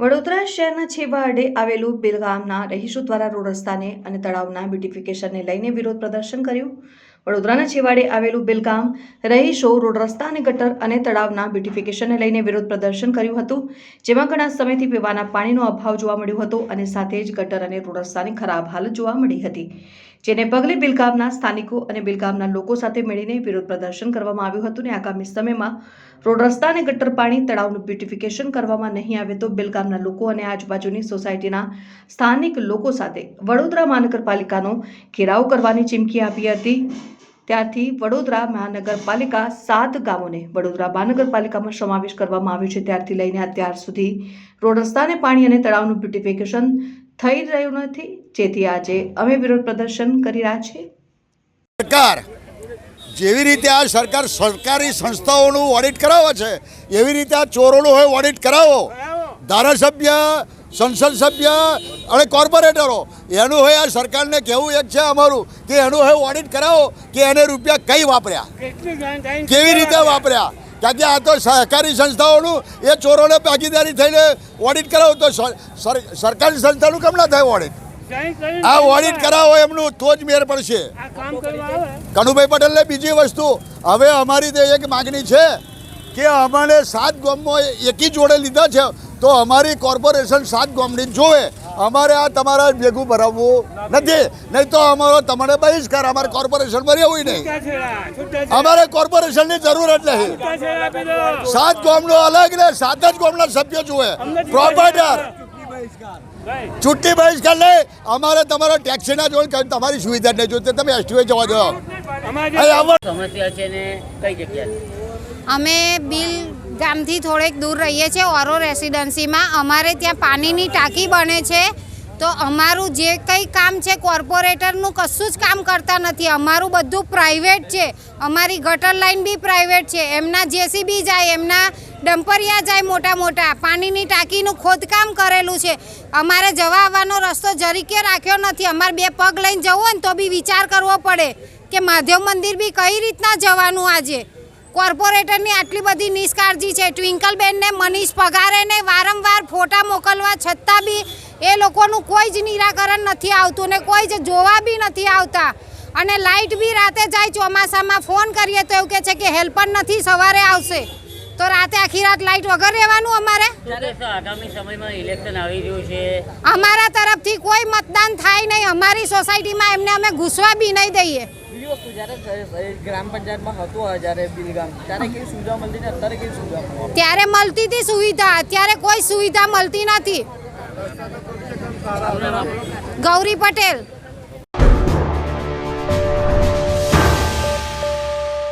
વડોદરા શહેરના છેવાડે આવેલું બેલગામના રહીશો દ્વારા રોડ રસ્તાને અને તળાવના બ્યુટિફિકેશનને લઈને વિરોધ પ્રદર્શન કર્યું. વડોદરાના છેવાડે આવેલું બેલગામ રહીશો રોડ રસ્તા અને ગટર અને તળાવના બ્યુટિફિકેશનને લઈને વિરોધ પ્રદર્શન કર્યું હતું, જેમાં ઘણા સમયથી પીવાના પાણીનો અભાવ જોવા મળ્યો હતો અને સાથે જ ગટર અને રોડ રસ્તાની ખરાબ હાલત જોવા મળી હતી. જેને પગલે બિલગામના સ્થાનિકો અને બિલગામના લોકો સાથે મળીને વિરોધ પ્રદર્શન કરવામાં આવ્યું હતું અને આગામી સમયમાં રોડ રસ્તા અને ગટર પાણી તળાવનું બ્યુટિફિકેશન કરવામાં નહીં આવે તો બિલગામના લોકો અને આજુબાજુની સોસાયટીના સ્થાનિક લોકો સાથે વડોદરા મહાનગરપાલિકાનો ઘેરાવ કરવાની ચીમકી આપી હતી. ત્યારથી વડોદરા મહાનગરપાલિકા સાત ગામોને વડોદરા મહાનગરપાલિકામાં સમાવેશ કરવામાં આવ્યો છે. ત્યારથી લઈને અત્યાર સુધી રોડ રસ્તાને પાણી અને તળાવનું બ્યુટિફિકેશન થઈ રહ્યું નથી. જેથી આજે અમે વિરોધ પ્રદર્શન કરી રહ્યા છીએ. સરકાર જેવી રીતે આ સરકાર સરકારી સંસ્થાઓનું ઓડિટ કરાવે છે એવી રીતે આ ચોરોનું હોય ઓડિટ કરાવો. ધારાસભ્ય સંસદ સભ્ય અને કોર્પોરેટરો એનું હોય આ સરકારને કહેવું એક છે અમારું કે એનું હોય ઓડિટ કરાવો કે એને રૂપિયા કઈ વાપર્યા? કેવી રીતે વાપર્યા? કારણ કે આ તો સહકારી સંસ્થાઓનું એ ચોરોને ભાગીદારી થઈને ઓડિટ કરાવો તો સર- સર- સરકારી સંસ્થાનું કેમ ના થાય ઓડિટ આ ઓડિટ કરાવો એમનું તો જ મેર પડશે. કનુભાઈ પટેલને બીજી વસ્તુ હવે અમારી તો એક માગણી છે કે અમારે સાત ગામમાં એકી જોડે લીધા છે. તો અમારી કોર્પોરેશન સાત ગામની જોવે. અમારે આ તમારા ભેગું ભરાવવું નથી. નહીં તો અમારો તમારે બહિષ્કાર અમારે કોર્પોરેશનમાં રહેવું નહીં. અમારે કોર્પોરેશનની જરૂર જ નહીં સાત ગામનો અલગ ને સાત જ ગામના સભ્યો જોવે પ્રોપર્ટર ચૂંટણી બહિષ્કાર નહીં. અમારે તમારા ટેક્સીના જોડે તમારી સુવિધા નહીં જોઈતી તમે એસટીઓ જવા દો. સમસ્યા છે ને કઈ જગ્યાએ? અમે બિલ ગામથી થોડેક દૂર રહીએ છીએ ઓરો રેસિડન્સીમાં. અમારે ત્યાં પાણીની ટાંકી બને છે. તો અમારું જે કંઈ કામ છે કોર્પોરેટરનું કશું જ કામ કરતા નથી. અમારું બધું પ્રાઇવેટ છે. અમારી ગટર લાઈન બી પ્રાઇવેટ છે. એમના જેસીબી જાય, એમના ડમ્પરિયા જાય મોટા મોટા. પાણીની ટાંકીનું ખોદકામ કરેલું છે. અમારે જવા આવવાનો રસ્તો જરીકે રાખ્યો નથી. અમારે બે પગ લઈને જવું હોય ને તો બી વિચાર કરવો પડે કે માધવ મંદિર બી કઈ રીતના જવાનું આજે? કોર્પોરેટરની આટલી બધી નિષ્કાળજી છે. ટ્વિંકલબેનને મનીષ પગારેને વારંવાર ફોટા મોકલવા છતાં બી એ લોકોનું કોઈ જ નિરાકરણ નથી આવતું ને કોઈ જ જોવા બી નથી આવતા. અને લાઇટ બી રાતે જાય ચોમાસામાં ફોન કરીએ તો એવું કહે છે કે હેલ્પર નથી સવારે આવશે. તો રાતે આખી રાત લાઇટ વગર રહેવાનું અમારે? આગામી સમયમાં ઇલેક્શન આવી રહ્યું છે. અમારા તરફથી કોઈ મતદાન થાય નહીં. અમારી સોસાયટીમાં એમને અમે ઘૂસવા બી નહીં દઈએ. બીજી વસ્તુ જ્યારે ગ્રામ પંચાયતમાં હતું જ્યારે બિલગામ ત્યારે કેવી સુવિધા મળતી ને અત્યારે કેવી સુવિધા ત્યારે મળતી હતી સુવિધા અત્યારે કોઈ સુવિધા મળતી નથી. ગૌરી પટેલ.